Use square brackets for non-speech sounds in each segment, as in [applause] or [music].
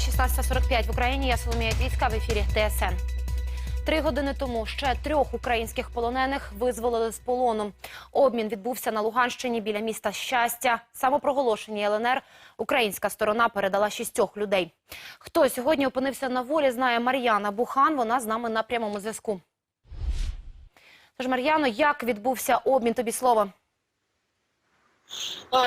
16.45 в Україні. Я Соломія Квітська в ефірі ТСН. Три години тому ще трьох українських полонених визволили з полону. Обмін відбувся на Луганщині біля міста Щастя. Самопроголошені ЛНР українська сторона передала шістьох людей. Хто сьогодні опинився на волі, знає Мар'яна Бухан. Вона з нами на прямому зв'язку. Тож, Мар'яно, як відбувся обмін? Тобі слово.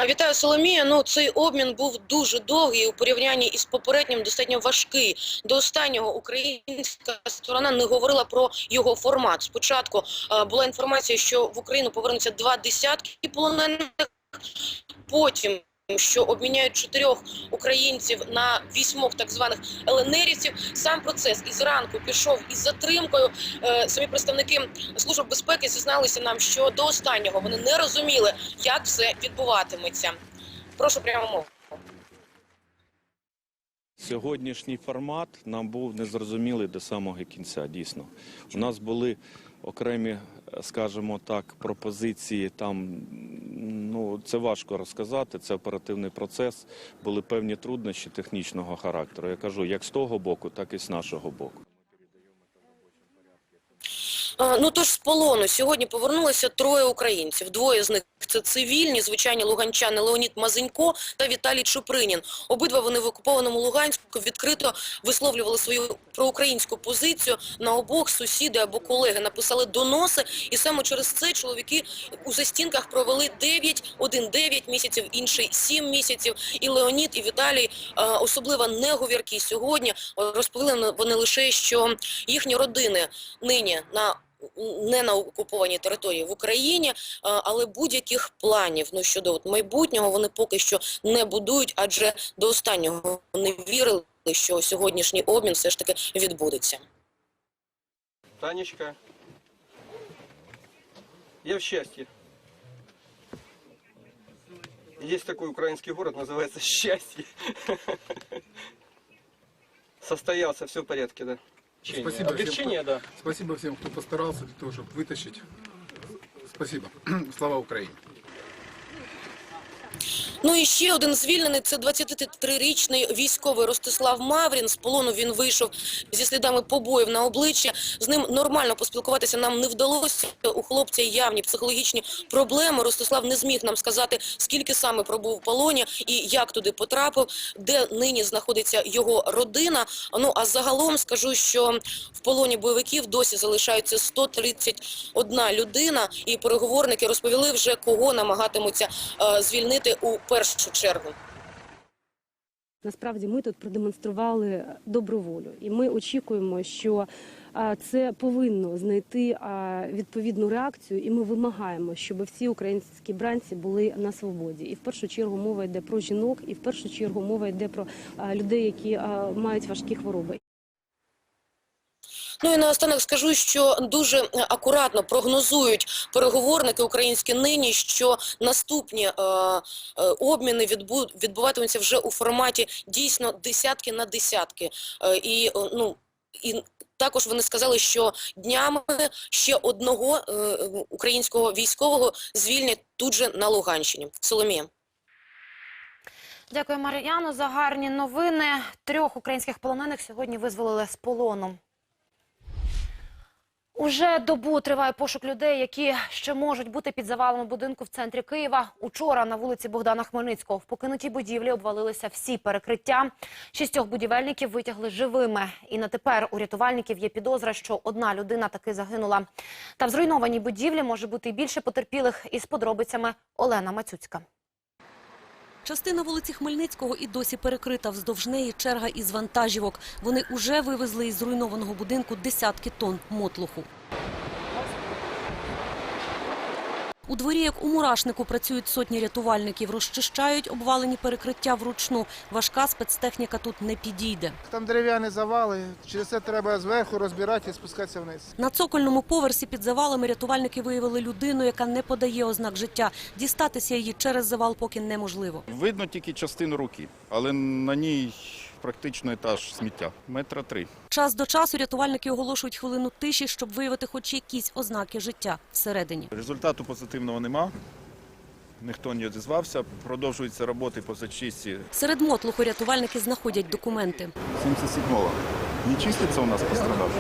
Вітаю, Соломія. Ну цей обмін був дуже довгий у порівнянні із попереднім, достатньо важкий. До останнього українська сторона не говорила про його формат. Спочатку була інформація, що в Україну повернуться два десятки полонених. Потім що обміняють чотирьох українців на вісьмох так званих ЛНРівців. Сам процес із ранку пішов із затримкою. Е, Самі представники служб безпеки зізналися нам, що до останнього вони не розуміли, як все відбуватиметься. Прошу прямо мову. Сьогоднішній формат нам був незрозумілий до самого кінця. Дійсно, у нас були окремі, скажімо так, пропозиції. Там ну це важко розказати. Це оперативний процес. Були певні труднощі технічного характеру. Я кажу, як з того боку, так і з нашого боку. Е, Ну тож з полону сьогодні повернулося троє українців. Двоє з них це цивільні, звичайні луганчани Леонід Мазенько та Віталій Чупринін. Обидва вони в окупованому Луганську відкрито висловлювали свою проукраїнську позицію. На обох сусіди або колеги написали доноси, і саме через це чоловіки у застінках провели 9, один 9 місяців, інший 7 місяців. І Леонід, і Віталій е, особливо неговіркі сьогодні розповіли вони лише, що їхні родини нині на не на окупованій території в Україні, е, але будь-яких планів ну щодо от майбутнього вони поки що не будують, адже до останнього не вірили, що сьогоднішній обмін все ж таки відбудеться. Танечка, я в счастье. Есть такой украинский город, называется Счастье. [laughs] Состоялся, все в порядке, да. Спасибо всем, Облегчение, да. Спасибо всем, кто постарался для того, чтобы вытащить. Спасибо. [clears throat] Слава Украине. Ну і ще один звільнений – це 23-річний військовий Ростислав Маврін. З полону він вийшов зі слідами побоїв на обличчя. З ним нормально поспілкуватися нам не вдалося. У хлопця явні психологічні проблеми. Ростислав не зміг нам сказати, скільки саме пробув в полоні і як туди потрапив, де нині знаходиться його родина. Ну а загалом скажу, що в полоні бойовиків досі залишаються 131 людина, і переговорники розповіли вже, кого намагатимуться е, звільнити у першу чергу. Насправді ми тут продемонстрували добру волю, і ми очікуємо, що це повинно знайти відповідну реакцію, і ми вимагаємо, щоб всі українські бранці були на свободі. І в першу чергу мова йде про жінок, і в першу чергу мова йде про людей, які мають важкі хвороби. Ну і наостанок скажу, що дуже е, акуратно прогнозують переговорники українські нині, що наступні е, е, обміни відбу, відбуватимуться вже у форматі дійсно десятки на десятки. Е, і е, ну і також вони сказали, що днями ще одного е, українського військового звільнять тут же на Луганщині. Соломія. Дякую, Мар'яно, за гарні новини. Трьох українських полонених сьогодні визволили з полону. Уже добу триває пошук людей, які ще можуть бути під завалами будинку в центрі Києва. Учора на вулиці Богдана Хмельницького в покинутій будівлі обвалилися всі перекриття. Шістьох будівельників витягли живими. І на тепер у рятувальників є підозра, що одна людина таки загинула. Та в зруйнованій будівлі може бути і більше потерпілих. Із подробицями Олена Мацюцька. Частина вулиці Хмельницького і досі перекрита. Вздовж неї черга із вантажівок. Вони уже вивезли із зруйнованого будинку десятки тонн мотлуху. У дворі, як у мурашнику, працюють сотні рятувальників. Розчищають обвалені перекриття вручну. Важка спецтехніка тут не підійде. Там дерев'яні завали, через це треба зверху розбирати і спускатися вниз. На цокольному поверсі під завалами рятувальники виявили людину, яка не подає ознак життя. Дістатися її через завал поки неможливо. Видно тільки частину руки, але на ній практично етаж сміття. Метра три. Час до часу рятувальники оголошують хвилину тиші, щоб виявити хоч якісь ознаки життя всередині. Результату позитивного нема. ніхто не одізвався, Продовжуються роботи по зачистці. Серед мотлуху рятувальники знаходять документи. 77-го. Не чиститься у нас пострадавши?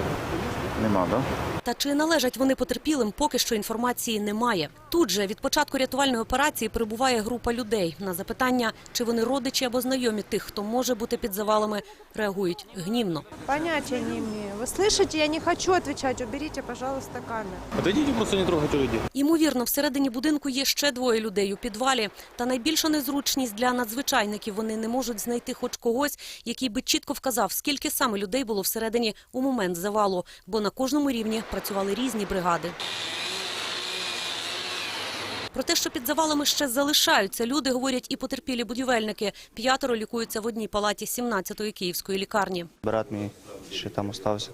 Нема, так? Да? Та чи належать вони потерпілим, поки що інформації немає. Тут же від початку рятувальної операції прибуває група людей. На запитання, чи вони родичі або знайомі тих, хто може бути під завалами, реагують гнівно. Понятия не имею. Вы слышите, я не хочу отвечать. Уберите, пожалуйста, камеру. Подойдите, просто не трогайте людей. Ймовірно, всередині будинку є ще двоє людей у підвалі. Та найбільша незручність для надзвичайників вони не можуть знайти хоч когось, який би чітко вказав, скільки саме людей було всередині у момент завалу, бо на кожному рівні працювали різні бригади. Про те, що під завалами ще залишаються люди, говорять і потерпілі будівельники. П'ятеро лікуються в одній палаті 17-ї київської лікарні. Брат мій ще там остався.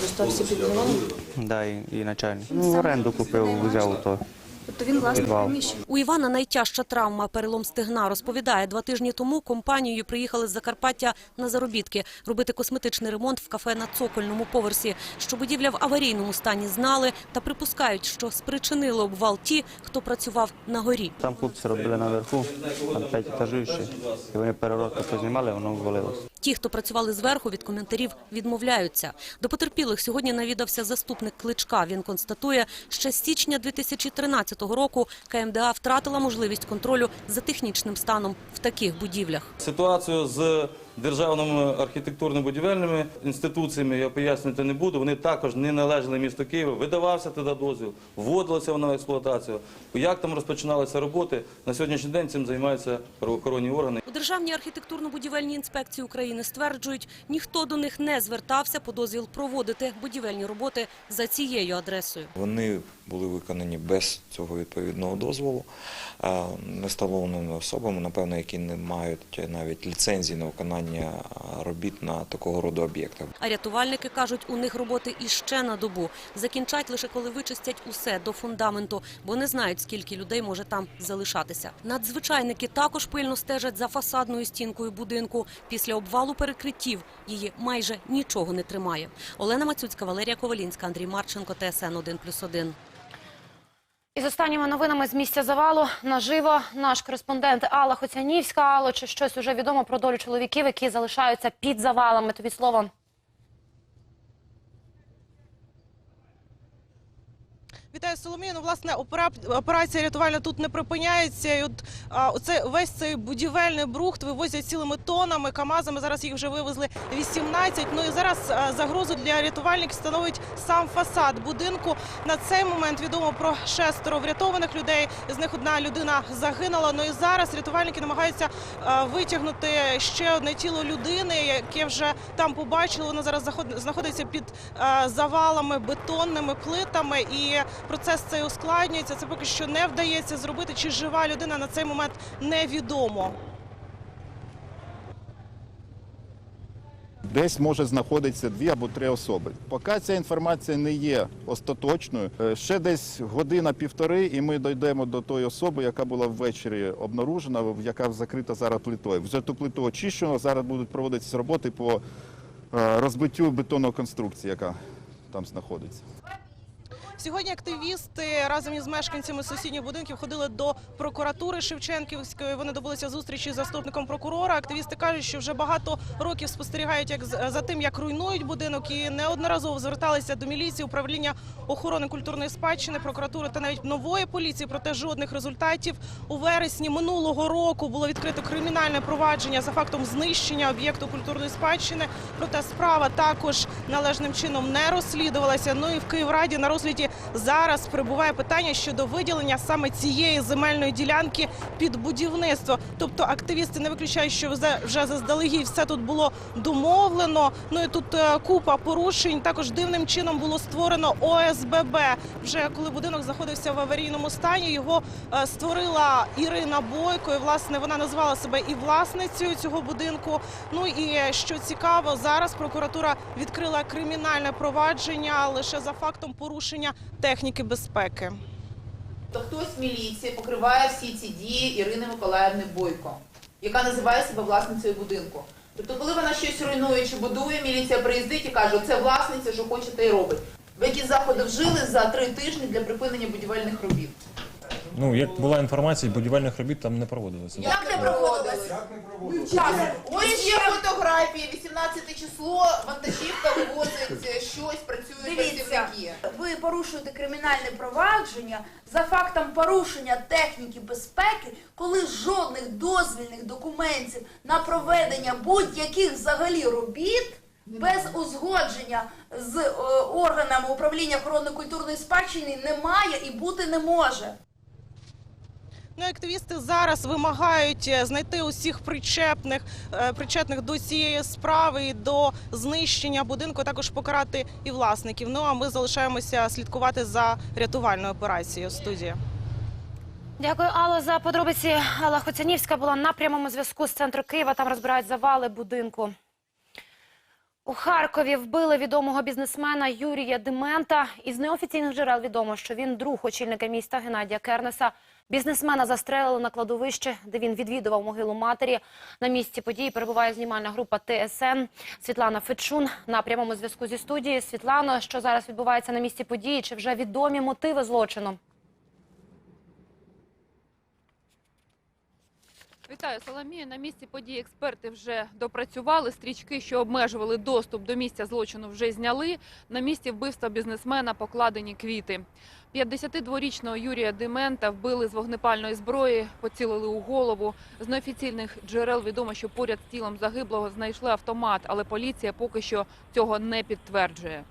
Зостався під завалом? Да, і, і начальник. Ну, оренду купив, взяв то. Тобто він Підвал. приміщення? У Івана найтяжча травма – перелом стегна. Розповідає, два тижні тому компанією приїхали з Закарпаття на заробітки робити косметичний ремонт в кафе на цокольному поверсі. Що будівля в аварійному стані знали та припускають, що спричинили обвал ті, хто працював на горі. Там хлопці робили наверху, там п'ять етажів ще. І вони перегородку познімали, воно ввалилося. Ті, хто працювали зверху, від коментарів відмовляються. До потерпілих сьогодні навідався заступник Кличка. Він констатує, що з січня 2013 року КМДА втратила можливість контролю за технічним станом в таких будівлях. Ситуацію з державними архітектурно-будівельними інституціями я пояснювати не буду. Вони також не належали місту Києва. Видавався тоді дозвіл, вводилося воно в експлуатацію. Як там розпочиналися роботи, на сьогоднішній день цим займаються правоохоронні органи. У Державній архітектурно-будівельній інспекції України стверджують, ніхто до них не звертався по дозвіл проводити будівельні роботи за цією адресою. Вони були виконані без цього відповідного дозволу а, невстановленими особами, напевно, які не мають навіть ліцензії на виконання а, робіт на такого роду об'єктах. А рятувальники кажуть, у них роботи іще на добу. Закінчать лише коли вичистять усе до фундаменту, бо не знають, скільки людей може там залишатися. Надзвичайники також пильно стежать за фасадною стінкою будинку. Після обвалу перекриттів її майже нічого не тримає. Олена Мацюцька, Валерія Ковалінська, Андрій Марченко, ТСН 1+,1. Із останніми новинами з місця завалу наживо наш кореспондент Алла Хоцянівська. Алло, чи щось уже відомо про долю чоловіків, які залишаються під завалами? Тобі слово. Вітаю Соломію. Ну, власне, операція рятувальна тут не припиняється. І от оце весь цей будівельний брухт вивозять цілими тонами, камазами. Зараз їх вже вивезли 18. Ну і зараз загрозу для рятувальників становить сам фасад будинку. На цей момент відомо про шестеро врятованих людей. З них одна людина загинула. Ну і зараз рятувальники намагаються витягнути ще одне тіло людини, яке вже там побачили. Воно зараз знаходиться під завалами, бетонними плитами. І процес цей ускладнюється. Це поки що не вдається зробити. Чи жива людина на цей момент невідомо. Десь може знаходитися дві або три особи. Поки ця інформація не є остаточною, е, ще десь година-півтори, і ми дійдемо до тої особи, яка була ввечері обнаружена, яка закрита зараз плитою. Вже ту плиту очищено, зараз будуть проводитися роботи по е, розбиттю бетонної конструкції, яка там знаходиться. Сьогодні активісти разом із мешканцями сусідніх будинків ходили до прокуратури Шевченківської. Вони добилися зустрічі з заступником прокурора. Активісти кажуть, що вже багато років спостерігають як за тим, як руйнують будинок, і неодноразово зверталися до міліції, управління охорони культурної спадщини, прокуратури та навіть нової поліції. Проте жодних результатів у вересні минулого року було відкрито кримінальне провадження за фактом знищення об'єкту культурної спадщини. Проте справа також належним чином не розслідувалася. Ну і в Київраді на розгляді зараз перебуває питання щодо виділення саме цієї земельної ділянки під будівництво. Тобто активісти не виключають, що вже- заздалегідь все тут було домовлено. Ну і тут е, купа порушень. Також дивним чином було створено ОСББ. Вже коли будинок знаходився в аварійному стані, його е, створила Ірина Бойко. І, власне, вона назвала себе і власницею цього будинку. Ну і е, що цікаво, зараз прокуратура відкрила кримінальне провадження лише за фактом порушення техніки безпеки. То хтось з міліції покриває всі ці дії Ірини Миколаївни Бойко, яка називає себе власницею будинку. Тобто, коли вона щось руйнує чи будує, міліція приїздить і каже, це власниця, що хоче, те й робить. Ви які заходи вжили за три тижні для припинення будівельних робіт? Ну, як була інформація, будівельних робіт там не проводилося. Як не проводилось? Ось є фотографії, 18 число, вантажівка вивозить щось, працюють Дивіться, працівники. ви порушуєте кримінальне провадження за фактом порушення техніки безпеки, коли жодних дозвільних документів на проведення будь-яких взагалі робіт без узгодження з е, органами управління охорони культурної спадщини немає і бути не може. Ну, активісти зараз вимагають е, знайти усіх причепних, е, причетних до цієї справи і до знищення будинку, також покарати і власників. Ну а ми залишаємося слідкувати за рятувальною операцією в студії. Дякую, Алло, за подробиці. Алла Хоцянівська була на прямому зв'язку з центру Києва. Там розбирають завали будинку. У Харкові вбили відомого бізнесмена Юрія Демента. Із неофіційних джерел відомо, що він друг очільника міста Геннадія Кернеса. Бізнесмена застрелили на кладовище, де він відвідував могилу матері. На місці події перебуває знімальна група ТСН. Світлана Фечун на прямому зв'язку зі студією. Світлано, що зараз відбувається на місці події? Чи вже відомі мотиви злочину? Вітаю, Соломія. На місці події експерти вже допрацювали. Стрічки, що обмежували доступ до місця злочину, вже зняли. На місці вбивства бізнесмена покладені квіти. 52-річного Юрія Демента вбили з вогнепальної зброї, поцілили у голову. З неофіційних джерел відомо, що поряд з тілом загиблого знайшли автомат, але поліція поки що цього не підтверджує.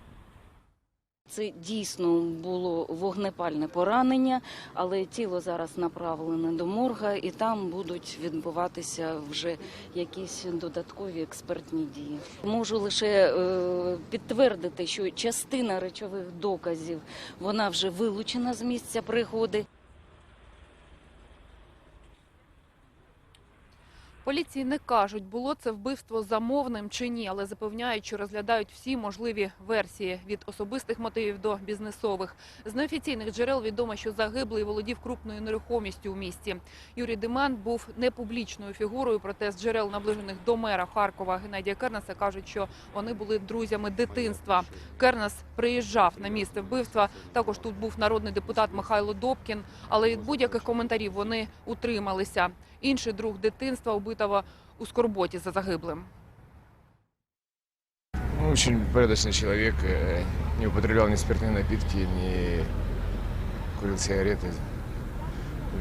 Це дійсно було вогнепальне поранення, але тіло зараз направлене до морга, і там будуть відбуватися вже якісь додаткові експертні дії. Можу лише е, підтвердити, що частина речових доказів вона вже вилучена з місця пригоди. Поліції не кажуть, було це вбивство замовним чи ні, але запевняють, що розглядають всі можливі версії від особистих мотивів до бізнесових. З неофіційних джерел відомо, що загиблий володів крупною нерухомістю у місті. Юрій Демент був не публічною фігурою, проте з джерел наближених до мера Харкова Геннадія Кернеса кажуть, що вони були друзями дитинства. Кернес приїжджав на місце вбивства. Також тут був народний депутат Михайло Добкін, але від будь-яких коментарів вони утрималися Інший друг дитинства убитого у скорботі за загиблим. Очень порядочный человек, э, не употреблял ни спиртные напитки, не курил сигареты,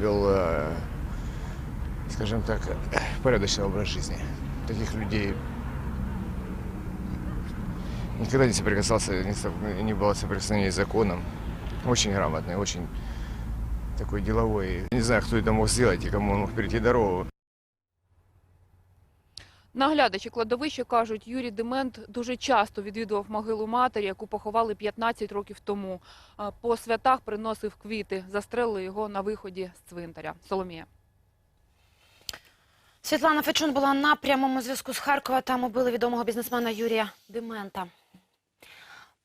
вел, э, скажем так, э, порядочный образ жизни. Таких людей никогда не соприкасался, не, со- не было соприкосновения с законом. Очень грамотный, очень такой деловой. Не знаю, кто это мог сделать и кому он мог перейти дорогу. Наглядачі кладовища кажуть, Юрій Демент дуже часто відвідував могилу матері, яку поховали 15 років тому. По святах приносив квіти. Застрелили його на виході з цвинтаря. Соломія. Світлана Фечун була на прямому зв'язку з Харкова. Там убили відомого бізнесмена Юрія Демента.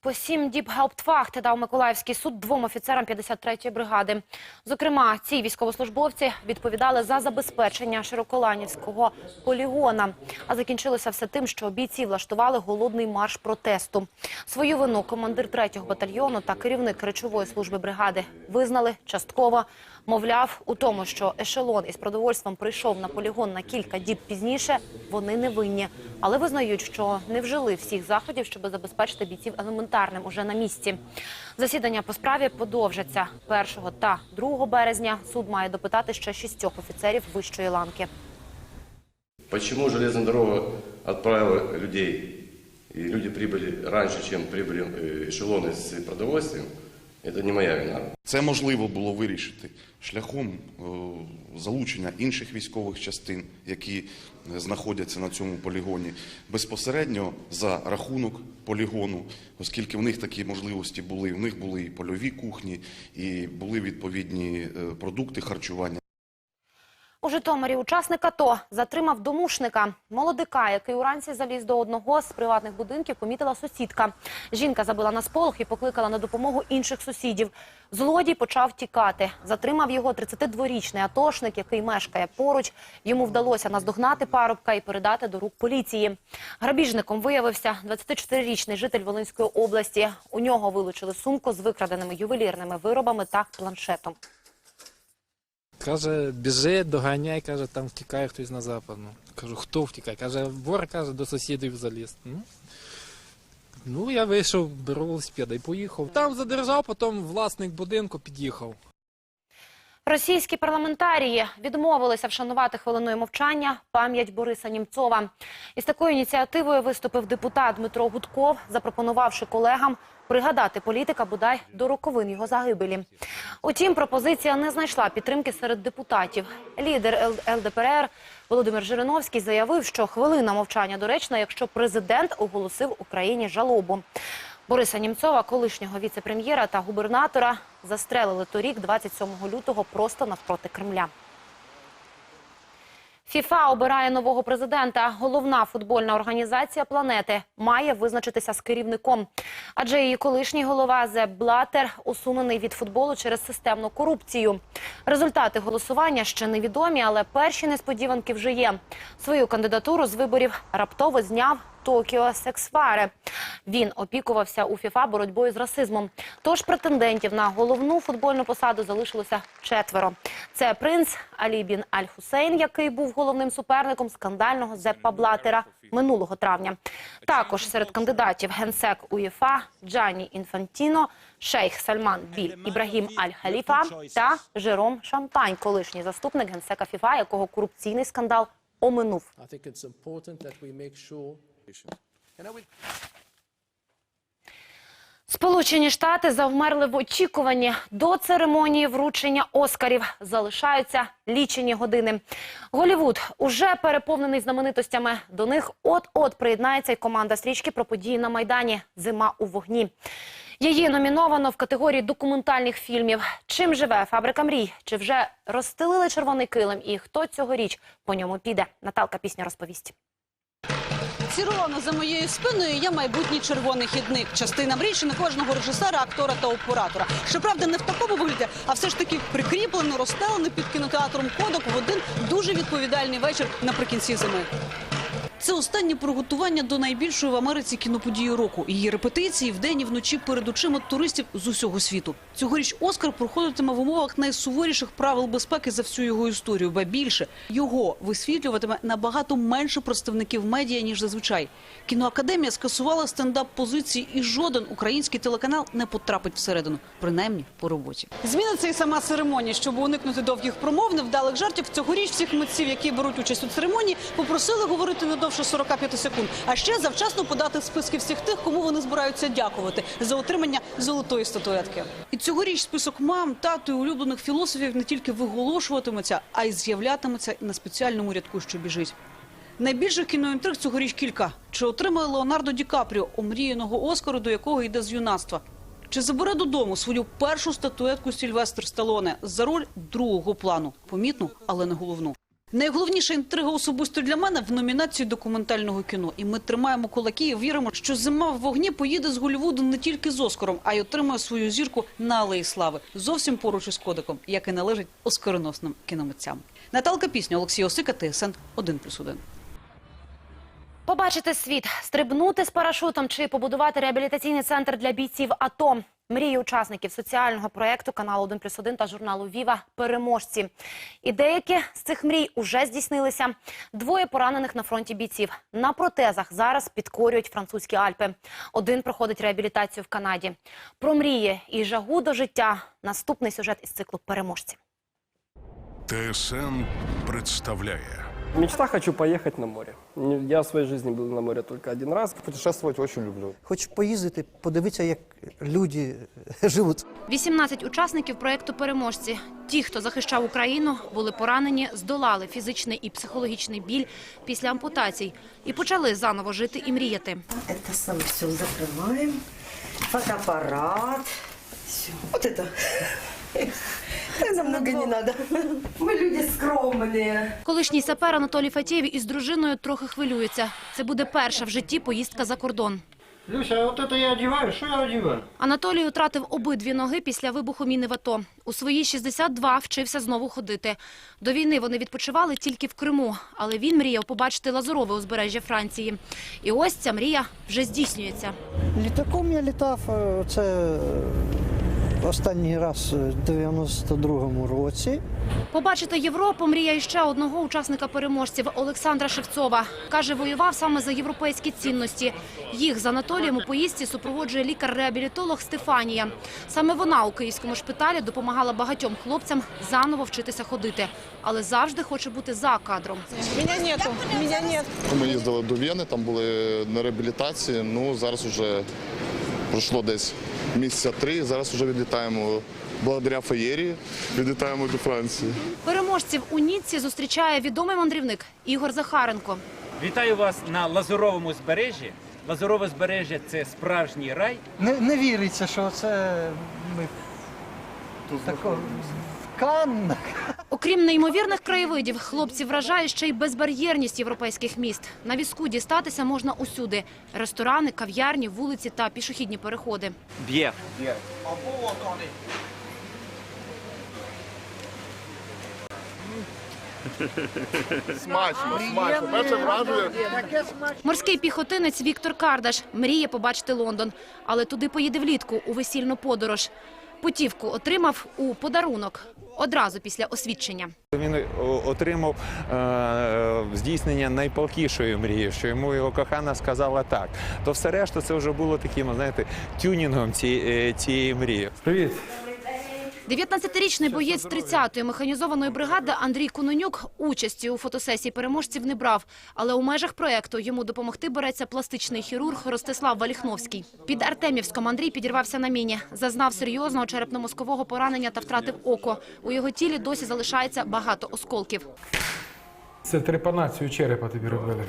По сім діб гауптвахти дав Миколаївський суд двом офіцерам 53-ї бригади. Зокрема, ці військовослужбовці відповідали за забезпечення Широколанівського полігона. А закінчилося все тим, що бійці влаштували голодний марш протесту. Свою вину командир 3-го батальйону та керівник речової служби бригади визнали частково. Мовляв, у тому, що ешелон із продовольством прийшов на полігон на кілька діб пізніше, вони не винні. Але визнають, що не вжили всіх заходів, щоб забезпечити бійців елементарним уже на місці. Засідання по справі подовжаться 1 та 2 березня. Суд має допитати ще шістьох офіцерів вищої ланки. Почему железная дорога отправила людей, и люди прибыли раньше, чем прибыли э, эшелоны с продовольствием, это не моя вина. Це можливо було вирішити шляхом е, залучення інших військових частин, які е, знаходяться на цьому полігоні, безпосередньо за рахунок полігону, оскільки в них такі можливості були. В них були і польові кухні, і були відповідні е, продукти харчування. У Житомирі учасник АТО затримав домушника. Молодика, який уранці заліз до одного з приватних будинків, помітила сусідка. Жінка забила на сполох і покликала на допомогу інших сусідів. Злодій почав тікати. Затримав його 32-річний атошник, який мешкає поруч. Йому вдалося наздогнати парубка і передати до рук поліції. Грабіжником виявився 24-річний житель Волинської області. У нього вилучили сумку з викраденими ювелірними виробами та планшетом. Каже, біжи, доганяй, каже, там втікає хтось на западну. Кажу, хто втікає? Каже, вор каже, до сусідів заліз. Ну, ну я вийшов, беру велосипеда і поїхав. Там задержав, потім власник будинку під'їхав. Російські парламентарії відмовилися вшанувати хвилиною мовчання пам'ять Бориса Німцова. Із такою ініціативою виступив депутат Дмитро Гудков, запропонувавши колегам пригадати політика бодай до роковин його загибелі. Утім, пропозиція не знайшла підтримки серед депутатів. Лідер ЛДПР Володимир Жириновський заявив, що хвилина мовчання доречна, якщо президент оголосив Україні жалобу. Бориса Німцова, колишнього віце-прем'єра та губернатора, застрелили торік, 27 лютого, просто навпроти Кремля. ФІФА обирає нового президента. Головна футбольна організація планети має визначитися з керівником. Адже її колишній голова Зе Блатер усунений від футболу через системну корупцію. Результати голосування ще невідомі, але перші несподіванки вже є. Свою кандидатуру з виборів раптово зняв Токіо Сексфаре. Він опікувався у ФІФА боротьбою з расизмом. Тож претендентів на головну футбольну посаду залишилося четверо. Це принц Алі Бін Аль Хусейн, який був головним суперником скандального Зеппа Блатера минулого травня. Також серед кандидатів генсек УЄФА Джанні Інфантіно, шейх Сальман Біль Ібрагім Аль Халіфа та Жером Шампань, колишній заступник генсека ФІФА, якого корупційний скандал оминув. Сполучені Штати завмерли в очікуванні до церемонії вручення Оскарів. Залишаються лічені години. Голівуд уже переповнений знаменитостями. До них от-от приєднається й команда стрічки про події на майдані Зима у вогні. Її номіновано в категорії документальних фільмів. Чим живе фабрика мрій? Чи вже розстелили червоний килим? І хто цьогоріч по ньому піде? Наталка пісня розповість. Ці за моєю спиною є майбутній червоний хідник. Частина мрійщини кожного режисера, актора та оператора. Щоправда, не в такому вигляді, а все ж таки прикріплено, розстелено під кінотеатром кодок в один дуже відповідальний вечір наприкінці зими. Це останнє приготування до найбільшої в Америці кіноподії року. Її репетиції вдень і вночі перед очима туристів з усього світу. Цьогоріч Оскар проходитиме в умовах найсуворіших правил безпеки за всю його історію. Ба більше його висвітлюватиме набагато менше представників медіа ніж зазвичай. Кіноакадемія скасувала стендап позиції, і жоден український телеканал не потрапить всередину, принаймні по роботі. Зміниться і сама церемонія, щоб уникнути довгих промов, невдалих жартів. Цьогоріч всіх митців, які беруть участь у церемонії, попросили говорити не довше 45 секунд. А ще завчасно подати списки всіх тих, кому вони збираються дякувати за отримання золотої статуетки. І цьогоріч список мам, тато і улюблених філософів не тільки виголошуватиметься, а й з'являтиметься на спеціальному рядку, що біжить. Найбільших кіноінтриг цьогоріч кілька. Чи отримає Леонардо Ді Капріо омріяного Оскару, до якого йде з юнацтва? Чи забере додому свою першу статуетку Сільвестр Сталоне за роль другого плану? Помітну, але не головну. Найголовніша інтрига особисто для мене в номінації документального кіно. І ми тримаємо кулаки і віримо, що зима в вогні поїде з Голлівуду не тільки з Оскаром, а й отримає свою зірку на алеї слави. Зовсім поруч із кодеком, як і належить оскароносним кіномитцям. Наталка Пісня, Олексій Осика, ТСН 1+,1. Побачити світ, стрибнути з парашутом чи побудувати реабілітаційний центр для бійців АТО. Мрії учасників соціального проєкту каналу 1+,1 та журналу Віва переможці. І деякі з цих мрій уже здійснилися. Двоє поранених на фронті бійців. На протезах зараз підкорюють французькі Альпи. Один проходить реабілітацію в Канаді. Про мрії і жагу до життя. Наступний сюжет із циклу переможці. ТСН представляє Мечта хочу поехать на море. Не- Я в своей жизни был на море только один раз. Путешествовать очень люблю. Хочу поїздити, подивитися, як люди живуть. 18 учасників проєкту «Переможці». Ті, хто захищав Україну, були поранені, здолали фізичний і психологічний біль після ампутацій і почали заново жити і мріяти. Это сам все закрываем. Фотоаппарат. Все. Вот это. Так нам много не надо. Мы люди скромные. Колишній сапер Анатолій Фатєєв із дружиною трохи хвилюється. Це буде перша в житті поїздка за кордон. Люся, а вот это я одеваю, что я одеваю? Анатолій втратив обидві ноги після вибуху міни в АТО. У свої 62 вчився знову ходити. До війни вони відпочивали тільки в Криму, але він мріяв побачити лазурове узбережжя Франції. І ось ця мрія вже здійснюється. Літаком я літав, е, це Останній раз в 92-му році. Побачити Європу мрія іще одного учасника переможців Олександра Шевцова. Каже, воював саме за європейські цінності. Їх з Анатолієм у поїздці супроводжує лікар-реабілітолог Стефанія. Саме вона у київському шпиталі допомагала багатьом хлопцям заново вчитися ходити, але завжди хоче бути за кадром. Мене нету, мене нет. Ми їздили до Вєни, там були на реабілітації. Ну зараз вже пройшло десь місяця три. Зараз вже відлітаємо благодаря феєрії. Відлітаємо до Франції. Переможців у Ніцці зустрічає відомий мандрівник Ігор Захаренко. Вітаю вас на Лазуровому збережжі. Лазурове збережжя це справжній рай. Не, не віриться, що це ми тако, в Каннах. Окрім неймовірних краєвидів, хлопці вражає ще й безбар'єрність європейських міст. На візку дістатися можна усюди: ресторани, кав'ярні, вулиці та пішохідні переходи. Б'є. Смачно, смачно. Перше враження. Морський піхотинець Віктор Кардаш мріє побачити Лондон, але туди поїде влітку у весільну подорож. Путівку отримав у подарунок одразу після освідчення. Він е, отримав е, здійснення найпалкішої мрії, що йому його кохана сказала так. То все решта це вже було таким, знаєте, тюнінгом цієї, цієї мрії. Привіт. 19-річний боєць 30-ї механізованої бригади Андрій Кунонюк участі у фотосесії переможців не брав. Але у межах проекту йому допомогти береться пластичний хірург Ростислав Валіхновський. Під Артемівськом Андрій підірвався на міні, зазнав серйозного черепно-мозкового поранення та втратив око. У його тілі досі залишається багато осколків. Це трепанацію черепа тобі робили.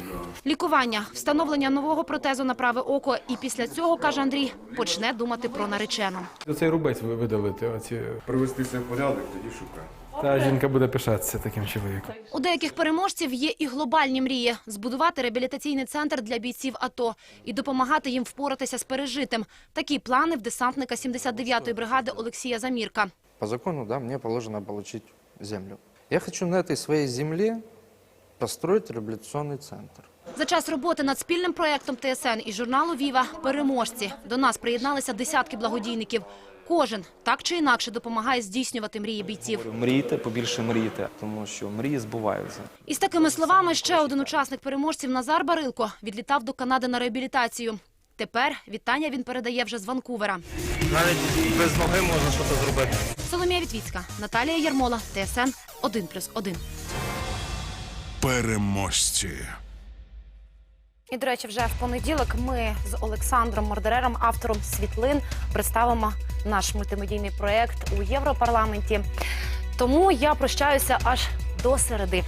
Лікування, встановлення нового протезу на праве око. І після цього, каже Андрій, почне думати про наречену. Цей рубець ви видалити. Оці... Привести себе в порядок, тоді шукай. Та жінка буде пишатися таким чоловіком. У деяких переможців є і глобальні мрії – збудувати реабілітаційний центр для бійців АТО і допомагати їм впоратися з пережитим. Такі плани в десантника 79-ї бригади Олексія Замірка. По закону, да, мне положено получить землю. Я хочу на этой своей земле построить реабилитационный центр. За час роботи над спільним проєктом ТСН і журналу «Віва» переможці. До нас приєдналися десятки благодійників. Кожен так чи інакше допомагає здійснювати мрії бійців. Мрійте, побільше мрійте, тому що мрії збуваються. Із такими словами ще один учасник переможців Назар Барилко відлітав до Канади на реабілітацію. Тепер вітання він передає вже з Ванкувера. Навіть без ноги можна щось зробити. Соломія Вітвіцька, Наталія Ярмола, ТСН 1+,1. Переможці. І, до речі, вже в понеділок ми з Олександром Мордерером, автором світлин, представимо наш мультимедійний проект у Європарламенті. Тому я прощаюся аж до середи.